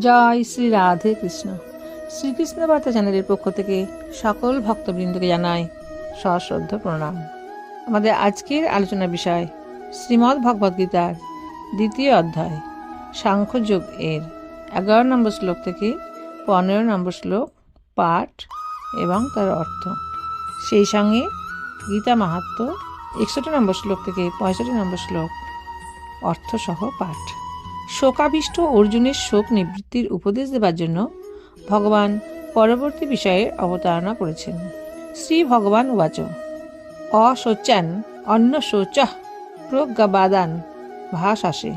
জয় শ্রী রাধে কৃষ্ণ। শ্রীকৃষ্ণ বার্তা চ্যানেলের পক্ষ থেকে সকল ভক্তবৃন্দকে জানাই সশ্রদ্ধ প্রণাম। আমাদের আজকের আলোচনার বিষয় শ্রীমদ্ ভগবদ্গীতার দ্বিতীয় অধ্যায় সাংখ্যযোগ এর। এগারো নম্বর শ্লোক থেকে পনেরো নম্বর শ্লোক পাঠ এবং তার অর্থ। সেই সঙ্গে গীতা মাহাত্ম একষট্টি নম্বর শ্লোক থেকে পঁয়ষট্টি নম্বর শ্লোক অর্থসহ পাঠ। শোকাবিষ্ট অর্জুনের শোক নিবৃত্তির উপদেশ দেবার জন্য ভগবান পরবর্তী বিষয়ে অবতারণা করেছেন। শ্রী ভগবান উবাচ অশোচান অন্য শোচ, প্রজ্ঞাবাদান ভাসাসে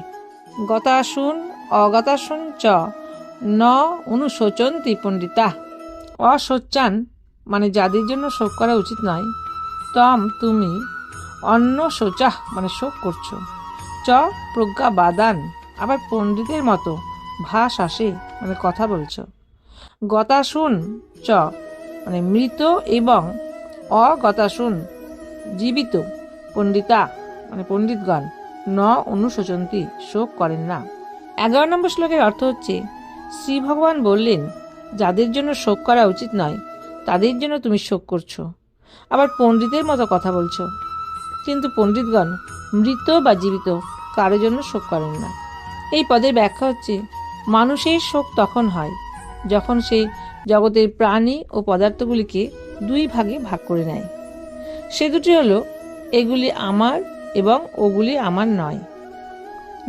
গতাসুন, অগতাসুন চ, ন অনুশোচন্তি পণ্ডিতা। অশোচান মানে যাদের জন্য শোক করা উচিত নয়, তম তুমি অন্য শোচা মানে শোক করছ। চ প্রজ্ঞা বাদান আবার পণ্ডিতের মতো। ভাস আসে মানে কথা বলছ। গতাসুন চ। মানে মৃত এবং অগতাসুন জীবিত পণ্ডিতা মানে পণ্ডিতগণ, ন অনুশোচন্তি শোক করেন না। এগারো নম্বর শ্লোকের অর্থ হচ্ছে শ্রী ভগবান বললেন, যাদের জন্য শোক করা উচিত নয়, তাদের জন্য তুমি শোক করছ। আবার পণ্ডিতের মতো কথা বলছো। কিন্তু পণ্ডিতগণ মৃত বা জীবিত কারোর জন্য শোক করেন না। এই পদের ব্যাখ্যা হচ্ছে, মানুষের শোক তখন হয়, যখন সে জগতের প্রাণী ও পদার্থগুলিকে দুই ভাগে ভাগ করে নেয়। সে দুটি হলো, এগুলি আমার এবং ওগুলি আমার নয়,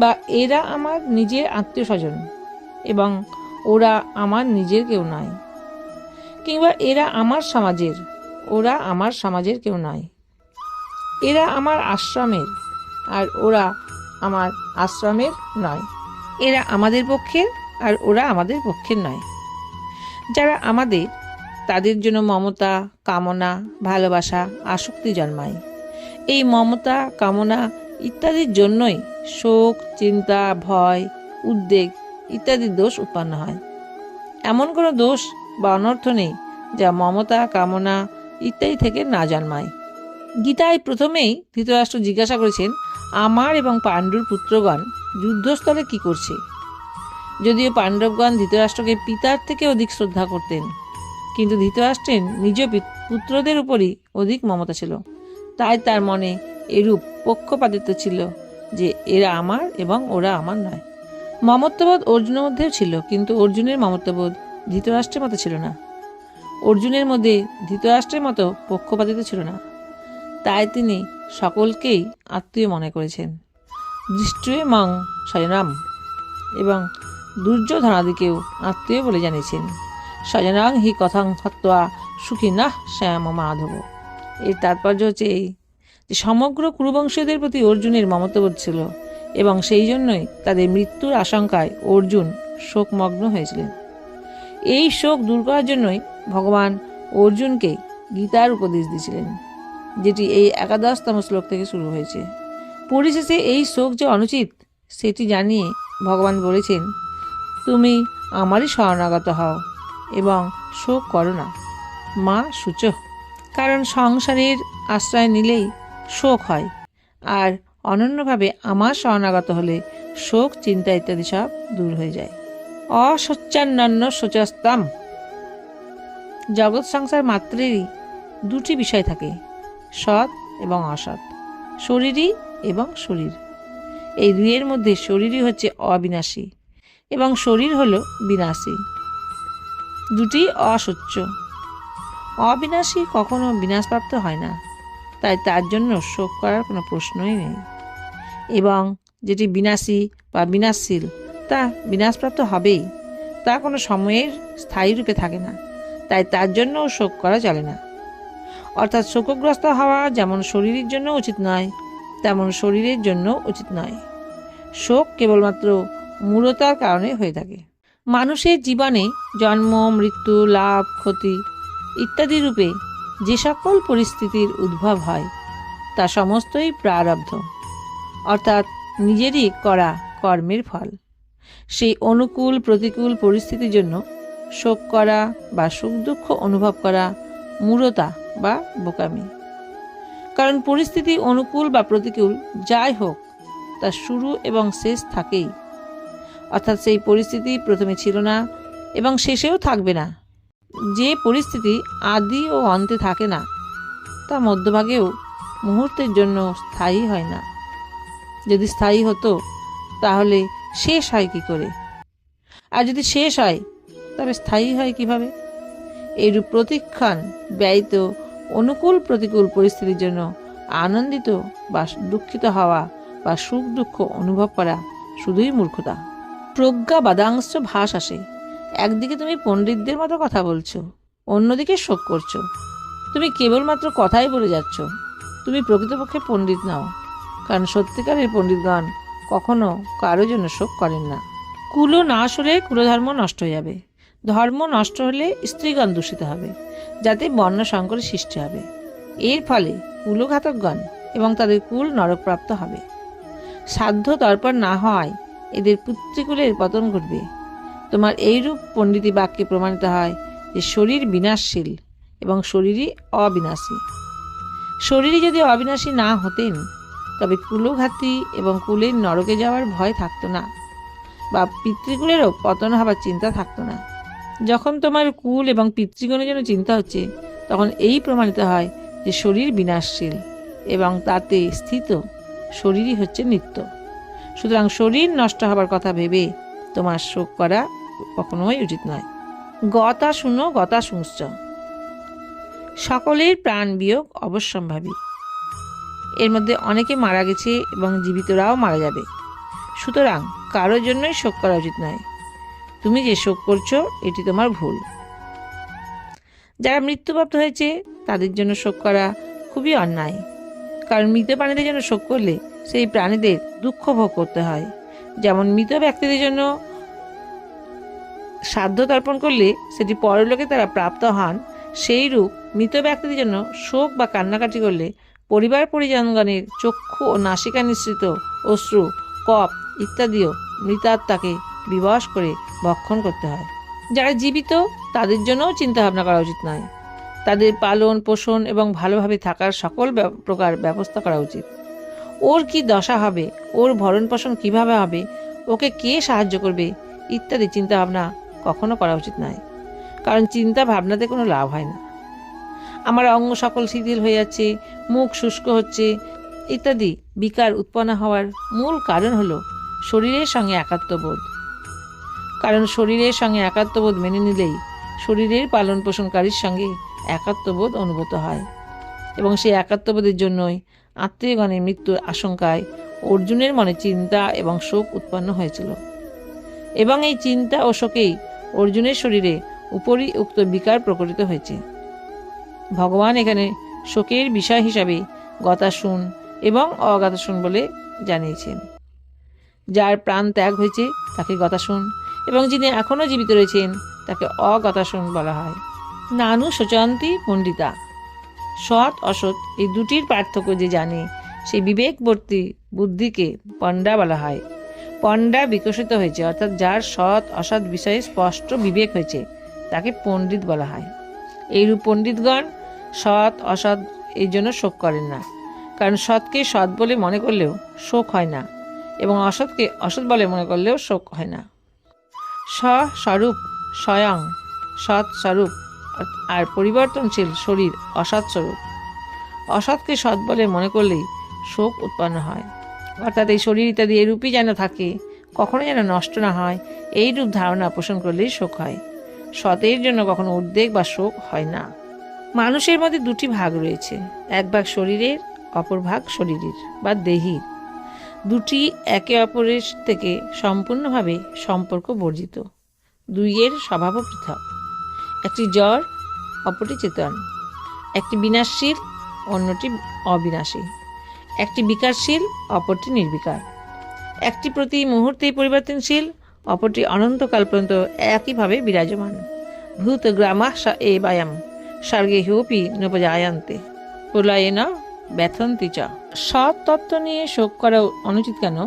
বা এরা আমার নিজের আত্মীয় স্বজন এবং ওরা আমার নিজের কেউ নয়, কিংবা এরা আমার সমাজের, ওরা আমার সমাজের কেউ নয়। এরা আমার আশ্রমের আর ওরা আমার আশ্রমের নয়। এরা আমাদের পক্ষের আর ওরা আমাদের পক্ষের নয়। যারা আমাদের, তাদের জন্য মমতা, কামনা, ভালোবাসা, আসক্তি জন্মায়। এই মমতা, কামনা ইত্যাদির জন্যই শোক, চিন্তা, ভয়, উদ্বেগ ইত্যাদি দোষ উৎপন্ন হয়। এমন কোনো দোষ বা অনর্থ নেই যা মমতা, কামনা ইত্যাদি থেকে না জন্মায়। গীতায় প্রথমেই ধৃতরাষ্ট্র জিজ্ঞাসা করেছেন আমার এবং পাণ্ডুর পুত্রগণ যুদ্ধস্থলে কি করছে? যদিও পাণ্ডবগণ ধৃতরাষ্ট্রকে পিতার থেকে অধিক শ্রদ্ধা করতেন, কিন্তু ধৃতরাষ্ট্রের নিজ পুত্রদের উপরই অধিক মমতা ছিল। তাই তার মনে এরূপ পক্ষপাতিত্ব ছিল যে এরা আমার এবং ওরা আমার নয়। মমত্ববোধ অর্জুনের মধ্যেও ছিল, কিন্তু অর্জুনের মমত্ববোধ ধৃতরাষ্ট্রের মতো ছিল না। অর্জুনের মধ্যে ধৃতরাষ্ট্রের মতো পক্ষপাতিত্ব ছিল না। তাই তিনি সকলকেই আত্মীয় মনে করেছেন। দৃষ্টে মং স্বজনাম এবং দুর্যোধনাদিকেও আত্মীয় বলে জানিয়েছেন। স্বজনাং হি কথাং হত্বা সুখী না শ্যাম মাধব। এর তাৎপর্য হচ্ছে এই যে সমগ্র কুরুবংশীয়দের প্রতি অর্জুনের মমতাবোধ ছিল এবং সেই জন্যই তাদের মৃত্যুর আশঙ্কায় অর্জুন শোকমগ্ন হয়েছিলেন। এই শোক দূর করার জন্যই ভগবান অর্জুনকে গীতার উপদেশ দিয়েছিলেন। যেটি এই একাদশতম শ্লোক থেকে শুরু হয়েছে। পরিশেষে এই শোক যে অনুচিত, সেটি জানিয়ে ভগবান বলেছেন, তুমি আমারই শরণাগত হও এবং শোক করো না। মা সূচ কারণ সংসারের আশ্রয় নিলেই শোক হয়, আর অনন্যভাবে আমার শরণাগত হলে শোক, চিন্তা ইত্যাদি সব দূর হয়ে যায়। অসচ্চান্নান্য শোচস্তাম। জগৎ সংসার মাত্রেরই দুটি বিষয় থাকে সৎ এবং অসৎ, শরীরই এবং শরীর। এই দুইয়ের মধ্যে শরীরই হচ্ছে অবিনাশী এবং শরীর হল বিনাশী। দুটি অসচ্য অবিনাশী কখনো বিনাশপ্রাপ্ত হয় না, তাই তার জন্য শোক করার কোনো প্রশ্নই নেই। এবং যেটি বিনাশী বা বিনাশশীল, তা বিনাশপ্রাপ্ত হবেই, তা কোনো সময়ের স্থায়ী রূপে থাকে না, তাই তার জন্যও শোক করা চলে না। অর্থাৎ শোকগ্রস্ত হওয়া যেমন শরীরের জন্য উচিত নয়, তেমন শরীরের জন্য উচিত নয়। শোক কেবলমাত্র মূলতার কারণে হয়ে থাকে। মানুষের জীবনে জন্ম, মৃত্যু, লাভ, ক্ষতি ইত্যাদি রূপে যে সকল পরিস্থিতির উদ্ভব হয়, তা সমস্তই প্রারব্ধ। অর্থাৎ নিজেরই করা কর্মের ফল। সেই অনুকূল, প্রতিকূল পরিস্থিতির জন্য শোক করা বা সুখ দুঃখ অনুভব করা মূঢ়তা বা বোকামি। কারণ পরিস্থিতি অনুকূল বা প্রতিকূল, যাই হোক তার শুরু এবং শেষ থাকেই। অর্থাৎ সেই পরিস্থিতি প্রথমে ছিল না এবং শেষেও থাকবে না। যে পরিস্থিতি আদি ও অন্তে থাকে না, তা মধ্যভাগেও মুহূর্তের জন্য স্থায়ী হয় না। যদি স্থায়ী হতো, তাহলে শেষ হয় কি করে? আর যদি শেষ হয় তবে স্থায়ী হয় কীভাবে? এইরূপ প্রতিক্ষণ ব্যয়িত অনুকূল প্রতিকূল পরিস্থিতির জন্য আনন্দিত বা দুঃখিত হওয়া বা সুখ দুঃখ অনুভব করা শুধুই মূর্খতা। প্রজ্ঞা বাদাংশ ভাস আসে। একদিকে তুমি পণ্ডিতদের মতো কথা বলছো, অন্যদিকে শোক করছ। তুমি কেবলমাত্র কথাই বলে যাচ্ছ। তুমি প্রকৃতপক্ষে পণ্ডিত নাও, কারণ সত্যিকারের পণ্ডিতগণ কখনো কারও জন্য শোক করেন না। কুলো না হলে কুলধর্ম নষ্ট হয়ে যাবে। ধর্ম নষ্ট হলে স্ত্রীগণ দূষিত হবে, যাতে বর্ণ সংকরের সৃষ্টি হবে। এর ফলে কুলঘাতকগণ এবং তাদের কুল নরকপ্রাপ্ত হবে। সাধ্য তর্পণ না হওয়ায় এদের পুত্রিকুলের পতন ঘটবে। তোমার এইরূপ পণ্ডিতি বাক্যে প্রমাণিত হয় যে শরীর বিনাশশীল এবং শরীরই অবিনাশী। শরীরই যদি অবিনাশী না হতেন, তবে কুলঘাতী এবং কুলের নরকে যাওয়ার ভয় থাকতো না বা পিতৃকুলেরও পতন হবার চিন্তা থাকতো না। যখন তোমার কুল এবং পিতৃগণের জন্য চিন্তা হচ্ছে, তখন এই প্রমাণিত হয় যে শরীর বিনাশশীল এবং তাতে স্থিত শরীরই হচ্ছে নিত্য। সুতরাং শরীর নষ্ট হবার কথা ভেবে তোমার শোক করা কখনোই উচিত নয়। গতা শুনো, গতা শুনছ সকলের প্রাণ বিয়োগ অবশ্যম্ভাবী। এর মধ্যে অনেকে মারা গেছে এবং জীবিতরাও মারা যাবে। সুতরাং কারোর জন্যই শোক করা উচিত নয়। তুমি যে শোক করছ, এটি তোমার ভুল। যারা মৃত্যুপ্রাপ্ত হয়েছে, তাদের জন্য শোক করা খুবই অন্যায়। কারণ মৃত প্রাণীদের জন্য শোক করলে সেই প্রাণীদের দুঃখ ভোগ করতে হয়। যেমন মৃত ব্যক্তিদের জন্য সাধ্য তর্পণ করলে সেটি পরলোকে তারা প্রাপ্ত হন, সেই রূপ মৃত ব্যক্তিদের জন্য শোক বা কান্নাকাটি করলে পরিবার পরিজনগণের চক্ষু ও নাসিকা নিঃসৃত অশ্রু কপ ইত্যাদিও মৃতাত্মাকে বিবশ করে ভক্ষণ করতে হয়। যারা জীবিত, তাদের জন্যও চিন্তা ভাবনা করা উচিত নয়। তাদের পালন, পোষণ এবং ভালোভাবে থাকার সকল প্রকার ব্যবস্থা করা উচিত। ওর কি দশা হবে? ওর ভরণ পোষণ কীভাবে হবে? ওকে কে সাহায্য করবে? ইত্যাদি চিন্তা ভাবনা কখনো করা উচিত নয়। কারণ চিন্তা ভাবনাতে কোনো লাভ হয় না। আমার অঙ্গ সকল শিথিল হয়ে যাচ্ছে, মুখ শুষ্ক হচ্ছে, ইত্যাদি। বিকার উৎপন্ন হওয়ার মূল কারণ হলো শরীরের সঙ্গে একাত্মবোধ। কারণ শরীরের সঙ্গে একাত্মবোধ মেনে নিলেই শরীরের পালন পোষণকারীর সঙ্গে একাত্মবোধ অনুভূত হয়। এবং সেই একাত্মবোধের জন্যই আত্মীয়গণের মৃত্যুর আশঙ্কায় অর্জুনের মনে চিন্তা এবং শোক উৎপন্ন হয়েছিল। এবং এই চিন্তা ও শোকেই অর্জুনের শরীরে উপরই উক্ত বিকার প্রকটিত হয়েছে। ভগবান এখানে শোকের বিষয় হিসাবে গতাশুন এবং অগাতাশুন বলে জানিয়েছেন। যার প্রাণ ত্যাগ হয়েছে, তাকে গতাশুন এবং যিনি এখনও জীবিত রয়েছেন, তাকে অগতাশুন বলা হয়। নানু শোচন্তি পণ্ডিতা। সৎ, অসৎ, এই দুটির পার্থক্য যে জানে, সেই বিবেকবর্তী বুদ্ধিকে পণ্ডা বলা হয়। পণ্ডা বিকশিত হয়েছে, অর্থাৎ যার সৎ, অসৎ বিষয়ে স্পষ্ট বিবেক হয়েছে, তাকে পণ্ডিত বলা হয়। এইরূপ পণ্ডিতগণ সৎ, অসৎ এই জন্য শোক করেন না, কারণ সৎকে সৎ বলে মনে করলেও শোক হয় না, এবং অসৎকে অসৎ বলে মনে করলেও শোক হয় না। স্বস্বরূপ, স্বয়ং সৎ স্বরূপ আর পরিবর্তনশীল শরীর অসৎস্বরূপ। অসৎকে সৎ বলে মনে করলেই শোক উৎপন্ন হয়। অর্থাৎ এই শরীর ইত্যাদি এরূপই যেন থাকে, কখনো যেন নষ্ট না হয় এই রূপ ধারণা পোষণ করলেই শোক হয়। সতের জন্য কখনো উদ্বেগ বা শোক হয় না। মানুষের মধ্যে দুটি ভাগ রয়েছে, এক ভাগ শরীরের, অপর ভাগ শরীরের বা দেহির। দুটি একে অপরের থেকে সম্পূর্ণভাবে সম্পর্ক বর্জিত। দুইয়ের স্বভাবও পৃথক। একটি জ্বর, অপরটি চেতন। একটি বিনাশশীল, অন্যটি অবিনাশী। একটি বিকারশীল, অপরটি নির্বিকার। একটি প্রতি মুহূর্তেই পরিবর্তনশীল, অপরটি অনন্তকাল পর্যন্ত একইভাবে বিরাজমান। ভূত গ্রামা এ বায়াম, স্বর্গে হিউপি নোপজায়ান্তে প্রলয়ে না ব্যথন্তি চ সৎ তত্ত্ব নিয়ে শোক করা অনুচিত কেন?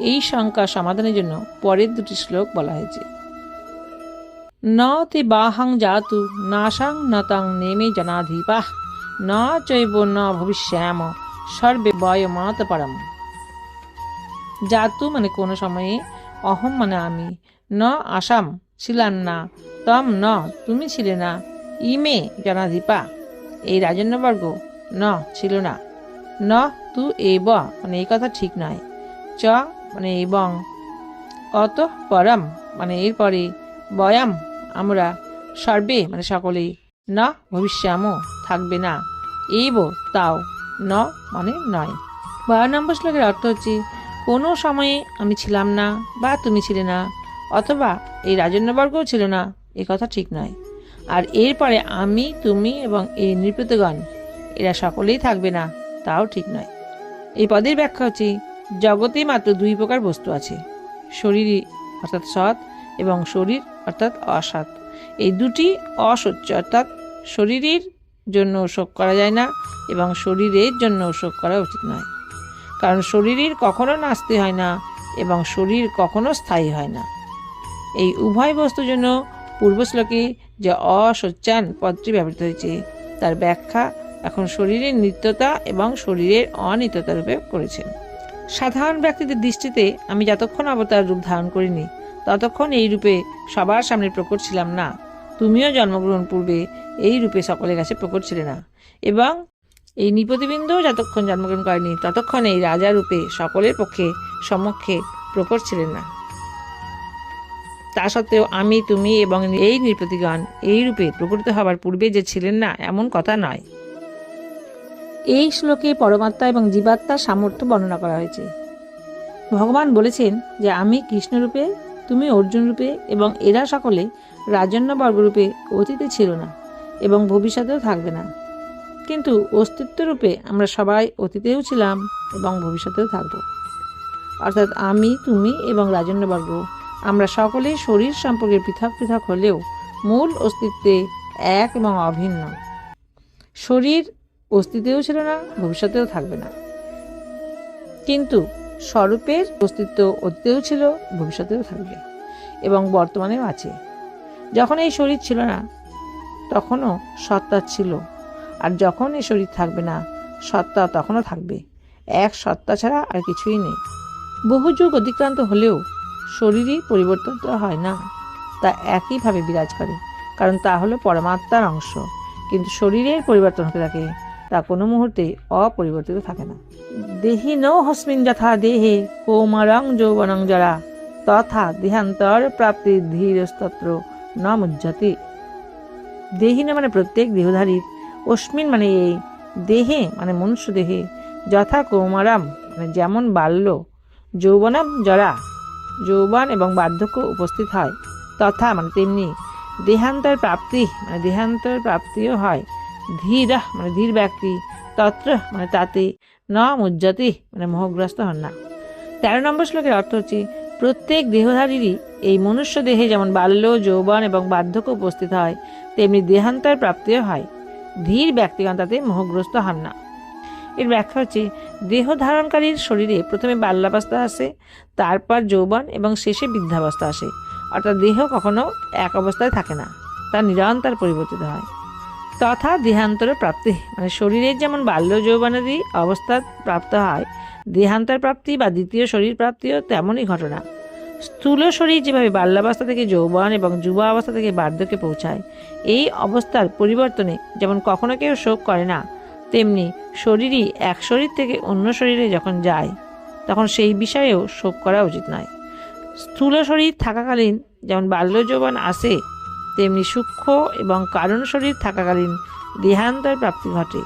এই শঙ্কা সমাধানের জন্য পরের দুটি শ্লোক বলা হয়েছে। ন বাহাং জাতু, নাশাং নতাং নেমে জনাধিপাহ, ন চৈব ন ভবিষ্যাম, সর্বে বয় মাত পরম। জাতু মানে কোনো সময়ে অহম মানে আমি, ন আসাম ছিলাম না, তম ন তুমি ছিলে না, ইমে জনাধিপা এই রাজন্যবর্গ ন ছিল না। ন তু এব মানে এই কথা ঠিক নয়। চ মানে এবং। অত পরম মানে এরপরে বয়াম, আমরা সর্বে মানে সকলেই। ন ভবিষ্যামও থাকবে না। এইব তাও। ন মানে নয়। বারো নম্বর শ্লোকের অর্থ হচ্ছে, কোনো সময়ে আমি ছিলাম না বা তুমি ছিলে না, অথবা এই রাজন্যবর্গও ছিল না, এ কথা ঠিক নয়। আর এরপরে আমি, তুমি এবং এই নৃপতগণ, এরা সকলেই থাকবে না। তাও ঠিক নয়। এই পদের ব্যাখ্যা হচ্ছে, জগতে মাত্র দুই প্রকার বস্তু আছে, শরীরই অর্থাৎ সৎ এবং শরীর অর্থাৎ অসৎ। এই দুটি অসহ্য অর্থাৎ শরীরের জন্য শোক করা যায় না এবং শরীরের জন্য শোক করা উচিত নয়। কারণ শরীরের কখনো নাস্তি হয় না এবং শরীর কখনো স্থায়ী হয় না। এই উভয় বস্তুর জন্য পূর্বশ্লোকে যে অসচ্চান পদটি ব্যবহৃত হয়েছে, তার ব্যাখ্যা এখন শরীরের নিত্যতা এবং শরীরের অনিত্যতা রূপে করেছেন। সাধারণ ব্যক্তিদের দৃষ্টিতে আমি যতক্ষণ অবতার রূপ ধারণ করিনি, ততক্ষণ এই রূপে সবার সামনে প্রকট ছিলাম না। তুমিও জন্মগ্রহণ পূর্বে এই রূপে সকলের কাছে প্রকট ছিলে না। এবং এই নিপতিবৃন্দও যতক্ষণ জন্মগ্রহণ করেনি, ততক্ষণ এই রাজা রূপে সকলের পক্ষে সমক্ষে প্রকট ছিলেন না। তা সত্ত্বেও আমি, তুমি এবং এই নৃপতিগণ এই রূপে প্রকটিত হবার পূর্বে যে ছিলেন না, এমন কথা নয়। এই শ্লোকে পরমাত্মা এবং জীবাত্মার সামর্থ্য বর্ণনা করা হয়েছে। ভগবান বলেছেন যে আমি কৃষ্ণরূপে তুমি অর্জুন রূপে এবং এরা সকলে রাজন্য বর্গরূপে অতীতে ছিল না এবং ভবিষ্যতেও থাকবে না। কিন্তু অস্তিত্ব রূপে আমরা সবাই অতীতেও ছিলাম এবং ভবিষ্যতেও থাকব। অর্থাৎ আমি, তুমি এবং রাজন্যবর্গ, আমরা সকলেই শরীর সম্পর্কে পৃথক পৃথক হলেও মূল অস্তিত্বে এক এবং অভিন্ন। শরীর অস্তিত্বেও ছিল না, ভবিষ্যতেও থাকবে না। কিন্তু স্বরূপের অস্তিত্ব অতীতেও ছিল, ভবিষ্যতেও থাকবে এবং বর্তমানেও আছে। যখন এই শরীর ছিল না, তখনও সত্তা ছিল। আর যখন এই শরীর থাকবে না, সত্তা তখনও থাকবে। এক সত্তা ছাড়া আর কিছুই নেই। বহু যুগ অতিক্রান্ত হলেও শরীরই পরিবর্তন তো হয় না, তা একইভাবে বিরাজ করে। কারণ তা হলো পরমাত্মার অংশ। কিন্তু শরীরের পরিবর্তন হতে থাকে তা কোনো মুহূর্তে অপরিবর্তিত থাকে না। দেহি নৌ হস্মিন যথা দেহে, কৌমারং যৌবনং জরা, তথা দেহান্তর প্রাপ্তি ধীরস্তত্র ন মুজ্জতি দেহিন মানে প্রত্যেক দেহধারীর, অস্মিন মানে এই দেহে মানে মনুষ্য দেহে, যথা কৌমারাম মানে যেমন বাল্য, যৌবনাম জরা, যৌবন এবং বার্ধক্য উপস্থিত হয়, তথা মানে তেমনি দেহান্তর প্রাপ্তি মানে দেহান্তর প্রাপ্তিও হয়। ধীর মানে ধীর ব্যক্তি তত্র মানে তাতে ন মুজ্জতি মানে মোহগ্রস্ত হন না। তেরো নম্বর শ্লোকের অর্থ হচ্ছে, প্রত্যেক দেহধারীরই এই মনুষ্য দেহে যেমন বাল্য, যৌবন এবং বার্ধক্য উপস্থিত হয়, তেমনি দেহান্তর প্রাপ্তিও হয়। ধীর ব্যক্তিগণ তাতে মোহগ্রস্ত হন না। এর ব্যাখ্যা হচ্ছে, দেহ ধারণকারীর শরীরে প্রথমে বাল্যাবস্থা আসে, তারপর যৌবন এবং শেষে বৃদ্ধাবস্থা আসে। অর্থাৎ দেহ কখনো এক অবস্থায় থাকে না, তা নিরন্তর পরিবর্তিত হয়। তথা দেহান্তর প্রাপ্তি। মানে শরীরের যেমন বাল্য যৌবনাদি অবস্থা প্রাপ্ত হয়, দেহান্তর প্রাপ্তি বা দ্বিতীয় শরীর প্রাপ্তিও তেমনই ঘটনা। স্থূল শরীর যেভাবে বাল্যাবস্থা থেকে যৌবন এবং যুবা অবস্থা থেকে বার্ধক্যে পৌঁছায়, এই অবস্থার পরিবর্তনে যেমন কখনো কেউ শোক করে না, তেমনি শরীরই এক শরীর থেকে অন্য শরীরে যখন যায়, তখন সেই বিষয়েও শোক করা উচিত নয়। স্থূল শরীর থাকাকালীন যেমন বাল্য যৌবন আসে তেমনি সূক্ষ্ম এবং কারণ শরীর থাকাকালীন দেহান্তর প্রাপ্তি ঘটে।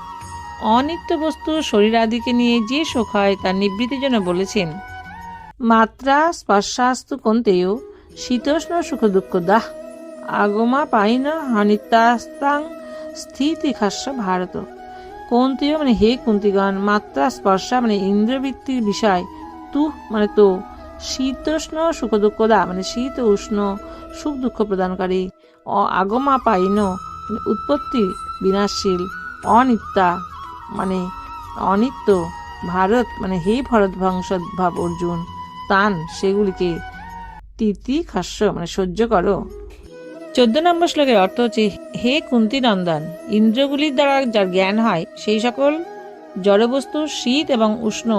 অনিত্য বস্তু শরীর আদিকে নিয়ে যে শোক হয় তার নিবৃত্তির জন্য বলেছেন। মাত্রা, স্পর্শাস্তু কন্তেয়, শীতোষ্ণ সুখ দুঃখ দাহ আগমা পাইন হানিতাস্তাং স্থিতি খাস্য ভারত। কন্তীয় মানে হে কুন্তিগণ, মাত্রা, স্পর্শা মানে ইন্দ্রবৃত্তির বিষয়। তু মানে তো, শীতোষ্ণ সুখ দুঃখদা মানে শীত উষ্ণ সুখ দুঃখ প্রদানকারী। অ আগমা পাইন মানে উৎপত্তি বিনাশশীল, অনিত্যা মানে অনিত্য, ভারত মানে হে ভরত বংশোদ্ভব অর্জুন, তান সেগুলিকে তিতি খাস্য মানে সহ্য করো। চোদ্দ নম্বর শ্লোকের অর্থ হচ্ছে, হে কুন্তি নন্দন ইন্দ্রগুলির দ্বারা যার জ্ঞান হয়, সেই সকল জড়বস্তু, শীত এবং উষ্ণ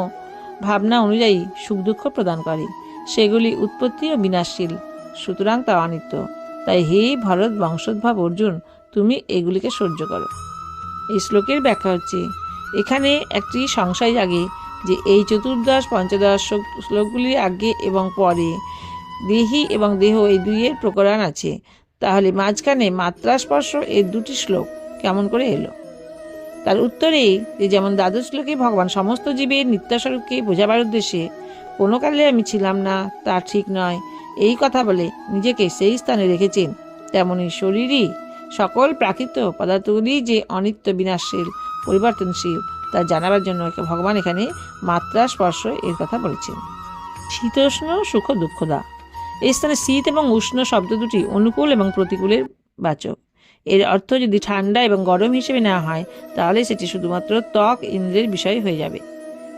ভাবনা অনুযায়ী সুখ দুঃখ প্রদান করে। সেগুলি উৎপত্তি ও বিনাশশীল, সুতরাং তা অনিত্য। তাই হে ভরত বংশোদ্ভব অর্জুন, তুমি এগুলিকে সহ্য করো। এই শ্লোকের ব্যাখ্যা হচ্ছে, এখানে একটি সংশয় জাগে যে এই চতুর্দশ, পঞ্চদশ শ্লোক- শ্লোকগুলির আগে এবং পরে দেহি এবং দেহ এই দুইয়ের প্রকরণ আছে। তাহলে মাঝখানে মাত্রা স্পর্শ এই দুটি শ্লোক কেমন করে এলো? তার উত্তরে যে যেমন দ্বাদশ শ্লোকে ভগবান সমস্ত জীবের নিত্যাস্বরূপকে বোঝাবার উদ্দেশ্যে, কোনো কালে আমি ছিলাম না, তা ঠিক নয়। এই কথা বলে নিজেকে সেই স্থানে রেখেছেন। তেমনি শরীরই সকল প্রাকৃত পদার্থগুলি যে অনিত্য বিনাশশীল, পরিবর্তনশীল, তা জানাবার জন্য ভগবান এখানে মাত্রা স্পর্শ এর কথা বলেছেন। শীতোষ্ণ সুখ দুঃখদা এই স্থানে শীত এবং উষ্ণ শব্দ দুটি অনুকূল এবং প্রতিকূলের বাচক। এর অর্থ যদি ঠান্ডা এবং গরম হিসেবে নেওয়া হয়, তাহলে সেটি শুধুমাত্র ত্বক ইন্দ্রের বিষয় হয়ে যাবে,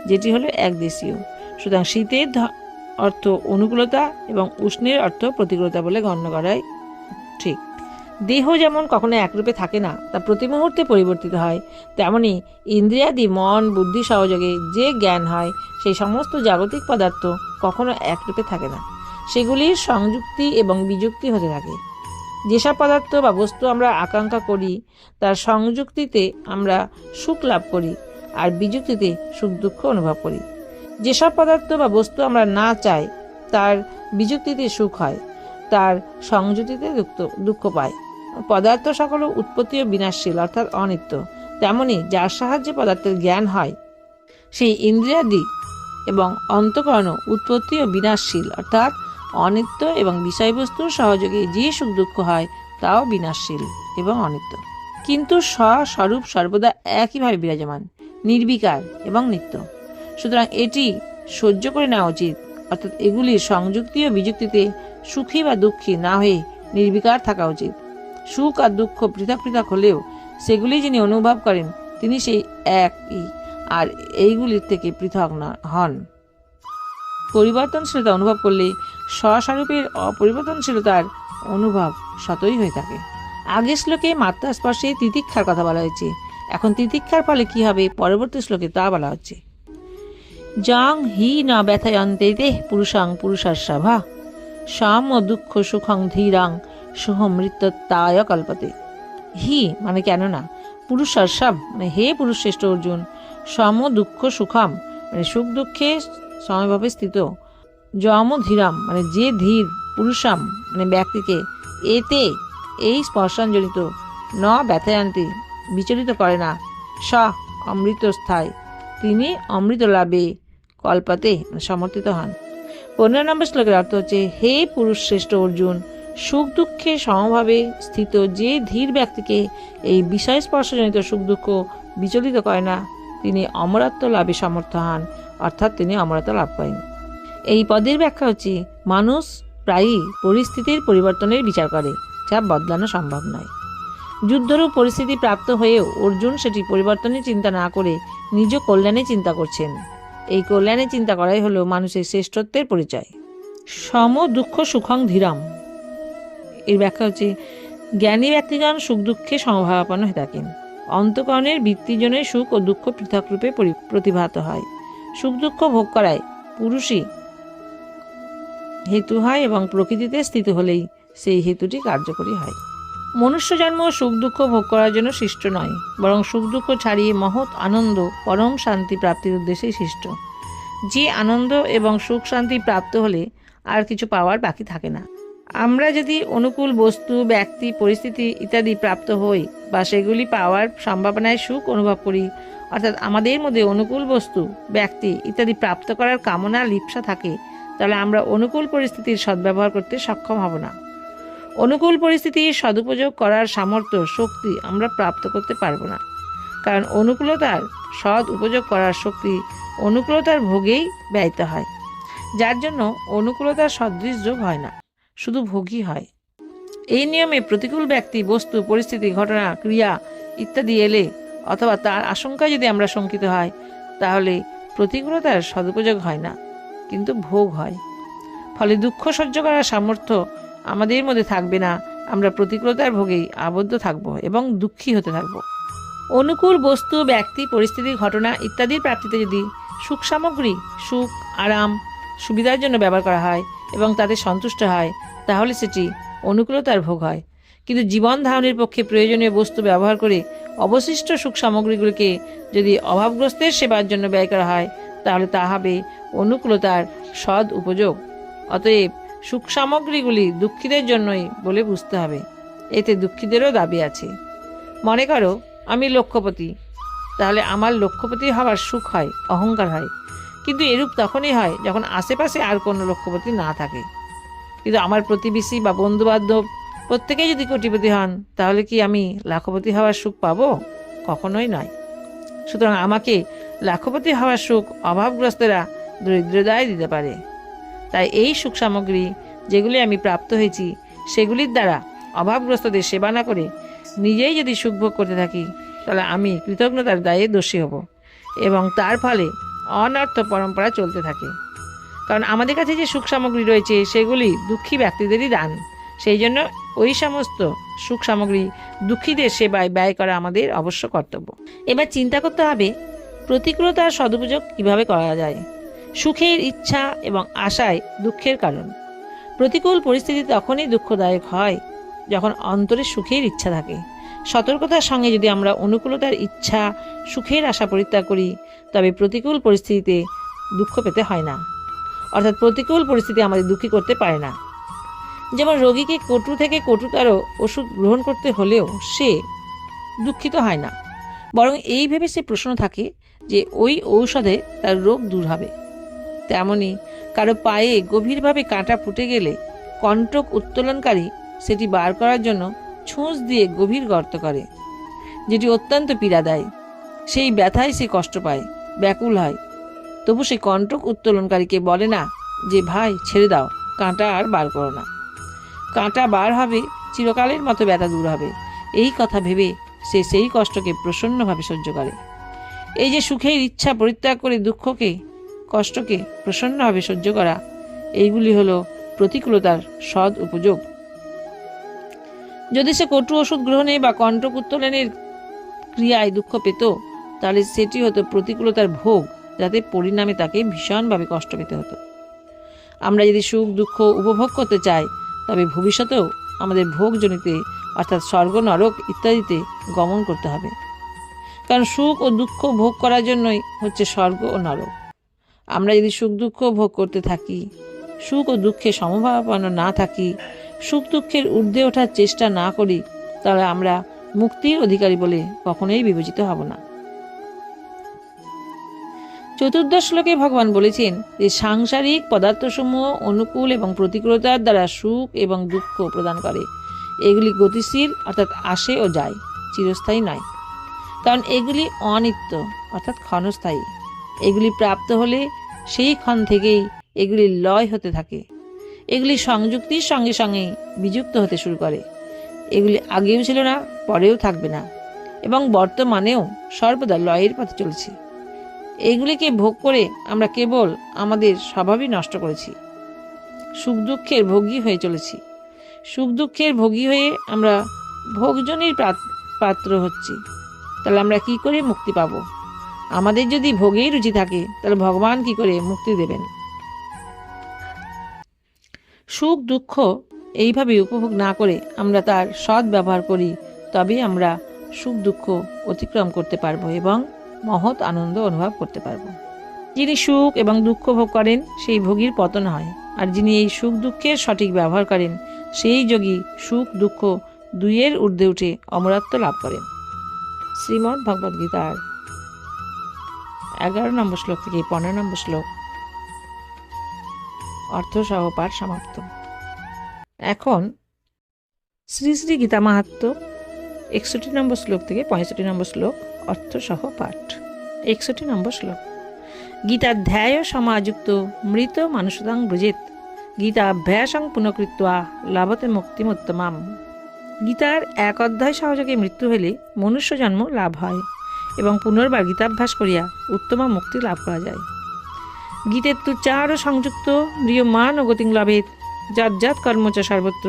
যেটি হলো একদেশীয়। সুতরাং শীতের অর্থ অনুকূলতা এবং উষ্ণের অর্থ প্রতিকূলতা বলে গণ্য করাই ঠিক। দেহ যেমন কখনো একরূপে থাকে না, তা প্রতি মুহূর্তে পরিবর্তিত হয়। তেমনি ইন্দ্রিয়াদি, মন, বুদ্ধি সহযোগে যে জ্ঞান হয়, সেই সমস্ত জাগতিক পদার্থ কখনো একরূপে থাকে না। সেগুলির সংযুক্তি এবং বিযুক্তি হতে থাকে। যেসব পদার্থ বা বস্তু আমরা আকাঙ্ক্ষা করি, তার সংযুক্তিতে আমরা সুখ লাভ করি, আর বিযুক্তিতে সুখ দুঃখ অনুভব করি। যেসব পদার্থ বা বস্তু আমরা না চাই, তার বিযুক্তিতে সুখ হয়, তার সংযুক্তিতে দুঃখ দুঃখ পায়। পদার্থ সকল উৎপত্তি ও বিনাশশীল, অর্থাৎ অনিত্য। তেমনি যার সাহায্যে পদার্থের জ্ঞান হয়, সেই ইন্দ্রিয়াদি এবং অন্তকরণ উৎপত্তি ও বিনাশশীল, অর্থাৎ অনিত্য এবং বিষয়বস্তুর সহযোগে যে সুখ দুঃখ হয়, তাও বিনাশশীল এবং অনিত্য। কিন্তু স্বস্বরূপ সর্বদা একইভাবে বিরাজমান, নির্বিকার এবং নিত্য। সুতরাং এটি সহ্য করে নেওয়া উচিত। অর্থাৎ এগুলির সংযুক্তি ও বিযুক্তিতে সুখী বা দুঃখী না হয়ে নির্বিকার থাকা উচিত। সুখ আর দুঃখ পৃথক পৃথক হলেও সেগুলি যিনি অনুভব করেন, তিনি সেই একই, আর এইগুলির থেকে পৃথক না হন। পরিবর্তনশীলতা অনুভব করলে স্বস্বরূপের অপরিবর্তনশীলতার অনুভব সতই হয়ে থাকে। আগের শ্লোকে মাত্রা স্পর্শে তিতিক্ষার কথা বলা হয়েছে। এখন তিতিক্ষার ফলে কি হবে? পরবর্তী শ্লোকে তা বলা হচ্ছে। জং হি ন ব্যথায়ন্তে দেহ পুরুষাং পুরুষাস্বাভা সাম দুঃখ সুখং ধীরাং শুভমৃত্যতায় কল্পতে। হি মানে কেন না পুরুষাস্বাব মানে হে পুরুষ শ্রেষ্ঠ অর্জুন, সম দুঃখ সুখাম মানে সুখ দুঃখে সমভাবে স্থিত। যম ধীরাম মানে যে ধীর পুরুষাম মানে ব্যক্তিকে এতে এই স্পর্শাঞ্জলিত ন ব্যথায়ান্তি বিচলিত করে না। স অমৃত স্থায় তিনি অমৃত লাভে কল্পাতে সমর্থিত হন। পনেরো নম্বর শ্লোকের অর্থ হচ্ছে, হে পুরুষ শ্রেষ্ঠ অর্জুন, সুখ দুঃখে সমভাবে স্থিত যে ধীর ব্যক্তিকে এই বিষয় স্পর্শজনিত সুখ দুঃখ বিচলিত করে না, তিনি অমরত্ব লাভে সমর্থ হন। অর্থাৎ তিনি অমরত্ব লাভ করেন। এই পদের ব্যাখ্যা হচ্ছে, মানুষ প্রায়ই পরিস্থিতির পরিবর্তনের বিচার করে, যা বদলানো সম্ভব নয়। যুদ্ধরূপ পরিস্থিতি প্রাপ্ত হয়েও অর্জুন সেটি পরিবর্তনের চিন্তা না করে নিজ কল্যাণে চিন্তা করছেন। এই কল্যাণে চিন্তা করাই হলো মানুষের শ্রেষ্ঠত্বের পরিচয়। সম, দুঃখ, সুখং, ধীরাম। এর ব্যাখ্যা হচ্ছে, জ্ঞানী ব্যক্তিগণ সুখ দুঃখে সমভাবাপন্ন হয়ে থাকেন। অন্তকরণের বৃত্তিজনের সুখ ও দুঃখ পৃথক রূপে পরি- প্রতিভাত হয়। সুখ দুঃখ ভোগ করায় পুরুষই হেতু হয় এবং প্রকৃতিতে স্থিত হলেই সেই হেতুটি কার্যকরী হয়। মনুষ্য জন্ম সুখ দুঃখ ভোগ করার জন্য সৃষ্ট নয়, বরং সুখ দুঃখ ছাড়িয়ে মহৎ আনন্দ, পরম শান্তি প্রাপ্তির উদ্দেশ্যেই সৃষ্ট। যে আনন্দ এবং সুখ শান্তি প্রাপ্ত হলে আর কিছু পাওয়ার বাকি থাকে না। আমরা যদি অনুকূল বস্তু, ব্যক্তি, পরিস্থিতি ইত্যাদি প্রাপ্ত হই বা সেগুলি পাওয়ার সম্ভাবনায় সুখ অনুভব করি, অর্থাৎ আমাদের মধ্যে অনুকূল বস্তু, ব্যক্তি ইত্যাদি প্রাপ্ত করার কামনা, লিপ্সা থাকে, তাহলে আমরা অনুকূল পরিস্থিতির সদ্ব্যবহার করতে সক্ষম হব না। অনুকূল পরিস্থিতির সদুপযোগ করার সামর্থ্য, শক্তি আমরা প্রাপ্ত করতে পারব না। কারণ অনুকূলতার সদ উপযোগ করার শক্তি অনুকূলতার ভোগেই ব্যয়িত হয়। যার জন্য অনুকূলতার সদৃশ যোগ হয় না, শুধু ভোগই হয়। এই নিয়মে প্রতিকূল ব্যক্তি, বস্তু, পরিস্থিতি, ঘটনা, ক্রিয়া ইত্যাদি এলে অথবা তার আশঙ্কায় যদি আমরা শঙ্কিত হয়, তাহলে প্রতিকূলতার সদুপযোগ হয় না, কিন্তু ভোগ হয়। ফলে দুঃখ সহ্য করার সামর্থ্য আমাদের মধ্যে থাকবে না। আমরা প্রতিকূলতার ভোগেই আবদ্ধ থাকব এবং দুঃখী হতে থাকব। অনুকূল বস্তু, ব্যক্তি, পরিস্থিতি, ঘটনা ইত্যাদির প্রাপ্তিতে যদি সুখ সামগ্রী সুখ, আরাম, সুবিধার জন্য ব্যবহার করা হয় এবং তাতে সন্তুষ্ট হয়, তাহলে সেটি অনুকূলতার ভোগ হয়। কিন্তু জীবন ধারণের পক্ষে প্রয়োজনীয় বস্তু ব্যবহার করে অবশিষ্ট সুখ সামগ্রীগুলিকে যদি অভাবগ্রস্তের সেবার জন্য ব্যয় করা হয়, তাহলে তা হবে অনুকূলতার সদ উপযোগ। অতএব সুখ সামগ্রীগুলি দুঃখীদের জন্যই বলে বুঝতে হবে। এতে দুঃখীদেরও দাবি আছে। মনে করো, আমি লক্ষ্যপতি তাহলে আমার লক্ষ্যপতি হওয়ার সুখ হয়, অহংকার হয়। কিন্তু এরূপ তখনই হয় যখন আশেপাশে আর কোনো লক্ষ্যপতি না থাকে। কিন্তু আমার প্রতিবেশী বা বন্ধুবান্ধব প্রত্যেকেই যদি কোটিপতি হন, তাহলে কি আমি লাখপতি হওয়ার সুখ পাবো? কখনোই নয়। সুতরাং আমাকে লাখপতি হওয়ার সুখ অভাবগ্রস্তরা দরিদ্রদায় দিতে পারে। তাই এই সুখ সামগ্রী যেগুলি আমি প্রাপ্ত হয়েছি, সেগুলির দ্বারা অভাবগ্রস্তদের সেবা না করে নিজেই যদি সুখ ভোগ করতে থাকি, তাহলে আমি কৃতজ্ঞতার দায়ে দোষী হব এবং তার ফলে অনর্থ পরম্পরা চলতে থাকে। কারণ আমাদের কাছে যে সুখ সামগ্রী রয়েছে, সেগুলি দুঃখী ব্যক্তিদেরই দান। সেই জন্য ওই সমস্ত সুখ সামগ্রী দুঃখীদের সেবায় ব্যয় করা আমাদের অবশ্য কর্তব্য। এবার চিন্তা করতে হবে, প্রতিকূলতার সদুপযোগ কীভাবে করা যায়? সুখের ইচ্ছা এবং আশায় দুঃখের কারণ। প্রতিকূল পরিস্থিতি তখনই দুঃখদায়ক হয় যখন অন্তরে সুখের ইচ্ছা থাকে। সতর্কতার সঙ্গে যদি আমরা অনুকূলতার ইচ্ছা, সুখের আশা পরিত্যাগ করি, তবে প্রতিকূল পরিস্থিতিতে দুঃখ পেতে হয় না। অর্থাৎ প্রতিকূল পরিস্থিতি আমাদের দুঃখী করতে পারে না। যেমন রোগীকে কটু থেকে কটুতর ওষুধ গ্রহণ করতে হলেও সে দুঃখিত হয় না। বরং এই ভেবে সে প্রশ্ন থাকে যে ওই ঔষধে তার রোগ দূর হবে। তেমনি কারও পায়ে গভীরভাবে কাঁটা ফুটে গেলে কণ্টক উত্তোলনকারী সেটি বার করার জন্য ছুঁচ দিয়ে গভীর গর্ত করে, যেটি অত্যন্ত পীড়া দেয় সেই ব্যথায় সে কষ্ট পায়, ব্যাকুল হয়। তবু সে কণ্টক উত্তোলনকারীকে বলে না যে, ভাই, ছেড়ে দাও, কাঁটা আর বার করো না। কাঁটা বার হবে, চিরকালের মতো ব্যথা দূর হবে। এই কথা ভেবে সে সেই কষ্টকে প্রসন্নভাবে সহ্য করে। এই যে সুখের ইচ্ছা পরিত্যাগ করে দুঃখকে কষ্টকে প্রসন্নভাবে সহ্য করা। এইগুলি হল প্রতিকূলতার সদ উপযোগ। যদি সে কটু ওষুধ গ্রহণে বা কণ্ঠক উত্তোলনের ক্রিয়ায় দুঃখ পেত, তাহলে সেটি হতো প্রতিকূলতার ভোগ, যাতে পরিণামে তাকে ভীষণভাবে কষ্ট পেতে হতো। আমরা যদি সুখ, দুঃখ উপভোগ করতে চাই, তবে ভবিষ্যতেও আমাদের ভোগজনিতে, অর্থাৎ স্বর্গ নরক ইত্যাদিতে গমন করতে হবে। কারণ সুখ ও দুঃখ ভোগ করার জন্যই হচ্ছে স্বর্গ ও নরক। আমরা যদি সুখ দুঃখ ভোগ করতে থাকি, সুখ ও দুঃখে সমভাবাপন্ন না থাকি, সুখ দুঃখের ঊর্ধ্বে ওঠার চেষ্টা না করি, তাহলে আমরা মুক্তির অধিকারী বলে কখনোই বিবেচিত হব না। চতুর্দশ শ্লোকে ভগবান বলেছেন যে, সাংসারিক পদার্থসমূহ অনুকূল এবং প্রতিকূলতার দ্বারা সুখ এবং দুঃখ প্রদান করে। এগুলি গতিশীল, অর্থাৎ আসে ও যায়, চিরস্থায়ী নয়। কারণ এগুলি অনিত্য, অর্থাৎ ক্ষণস্থায়ী। এগুলি প্রাপ্ত হলে সেই ক্ষণ থেকেই এগুলি লয় হতে থাকে। এগুলি সংযুক্তির সঙ্গে সঙ্গে বিযুক্ত হতে শুরু করে। এগুলি আগেও ছিল না, পরেও থাকবে না এবং বর্তমানেও সর্বদা লয়ের পথে চলছে। এগুলিকে ভোগ করে আমরা কেবল আমাদের স্বভাবই নষ্ট করেছি। সুখ দুঃখের ভোগী হয়ে চলেছি। সুখ দুঃখের ভোগী হয়ে আমরা ভোগজনের পাত্র হচ্ছি। তাহলে আমরা কি করে মুক্তি পাব? আমাদের যদি ভোগেই রুচি থাকে, তাহলে ভগবান কি করে মুক্তি দেবেন? সুখ, দুঃখ এইভাবে উপভোগ না করে আমরা তার সৎ ব্যবহার করি, তবেই আমরা সুখ, দুঃখ অতিক্রম করতে পারব এবং মহৎ আনন্দ অনুভব করতে পারব। যিনি সুখ এবং দুঃখ ভোগ করেন, সেই ভোগীর পতন হয়। আর যিনি এই সুখ, দুঃখের সঠিক ব্যবহার করেন, সেই যোগী সুখ, দুঃখ দুইয়ের ঊর্ধ্বে উঠে অমরত্ব লাভ করেন। শ্রীমদ্ ভগবদ্গীতার এগারো নম্বর শ্লোক থেকে পনেরো নম্বর শ্লোক। অর্থ সহ পাঠ সমাপ্ত। এখন শ্রী শ্রী গীতা মাহাত্ম একষট্টি নম্বর শ্লোক থেকে পঁয়ষট্টি নম্বর শ্লোক অর্থ সহ পাঠ। একষট্টি নম্বর শ্লোক। গীতাধ্যায় সমাযুক্ত মৃত মানুষতাং ব্রজেত। গীতাভ্যাসং পুনঃকৃত্বা লাভতে মুক্তিমুত্তমাম। গীতার এক অধ্যায় সহযোগে মৃত্যু হলে মনুষ্য জন্ম লাভ হয়। এবং পুনর্বার গীতাভ্যাস করিয়া উত্তমা মুক্তি লাভ করা যায়। গীতের তুচ্চার সংযুক্ত ম্রিয়মান ও গতিং লাভেত যৎ কর্মচ সর্বত্র,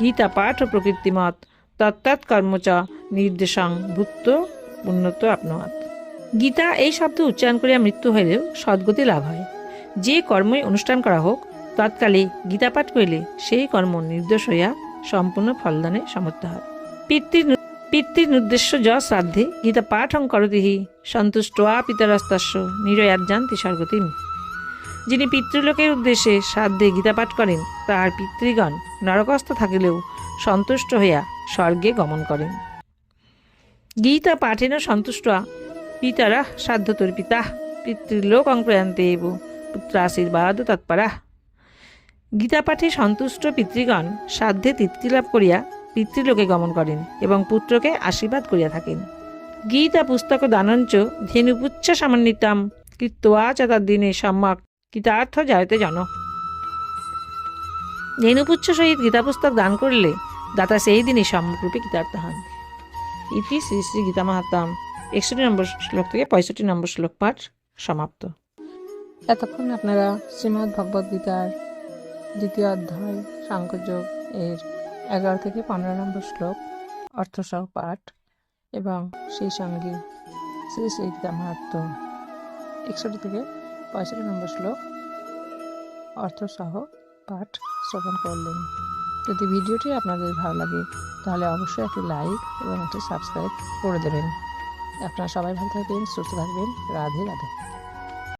গীতা পাঠ ও প্রকৃতিমত তত্তৎ কর্মচ নির্দেশং ভূত উন্নত আপনোয়াত গীতা এই শব্দ উচ্চারণ করিয়া মৃত্যু হইলেও সদ্গতি লাভ হয়। যে কর্মই অনুষ্ঠান করা হোক, তৎকালে গীতা পাঠ করিলে সেই কর্ম নির্দোষ হইয়া সম্পূর্ণ ফলদানে সমর্থ হয়। পিতৃ পিতৃর উদ্দেশ্য য শ্রাদ্ধে, গীতা পাঠং করতিহি সন্তুষ্টয়া পিতরস্তস্য নিরয়াজ্জান্তি স্বর্গতিম। যিনি পিতৃলোকের উদ্দেশ্যে শ্রাদ্ধে গীতা পাঠ করেন, তাহার পিতৃগণ নরকস্থ থাকিলেও সন্তুষ্ট হইয়া স্বর্গে গমন করেন। গীতা পাঠেন সন্তুষ্ট পিতারা শ্রাদ্ধতর পিতা পিতৃলোকং প্রয়ান্তে এব পুত্রাশীর্বাদ তৎপরা গীতা পাঠে সন্তুষ্ট পিতৃগণ শ্রাদ্ধে তৃপ্তি লাভ করিয়া পিতৃলোকে গমন করেন এবং পুত্রকে আশীর্বাদ করিয়া থাকেন। গীতা পুস্তক দানঞ্চ ধেনুপুচ্ছ সামান্বিতাম কৃত্বা চ তদ্দিনে সম্যক কৃতার্থ জায়তে জন। ধেনুপুচ্ছ সহিত গীতা পুস্তক দান করলে দাতা সেই দিনই সম্যকরূপে কৃতার্থ হন। ইতি শ্রী শ্রী গীতা মাহাত্মাম একষট্টি নম্বর শ্লোক থেকে পঁয়ষট্টি নম্বর শ্লোক পাঠ সমাপ্ত। এতক্ষণ আপনারা শ্রীমদ্ ভগবদ্ গীতার দ্বিতীয় অধ্যায়, সাংখ্যযোগ এর এগারো থেকে পনেরো নম্বর শ্লোক, অর্থসহ পাঠ এবং সেই সঙ্গে শ্রী শ্রী গীতা মাহাত্ম একষট্টি থেকে পঁয়ষট্টি নম্বর শ্লোক, অর্থসহ পাঠ শ্রবণ করলেন। যদি ভিডিওটি আপনাদের ভালো লাগে, তাহলে অবশ্যই একটি লাইক এবং একটি সাবস্ক্রাইব করে দেবেন। আপনারা সবাই ভালো থাকবেন, সুস্থ থাকবেন। রাধে রাধে।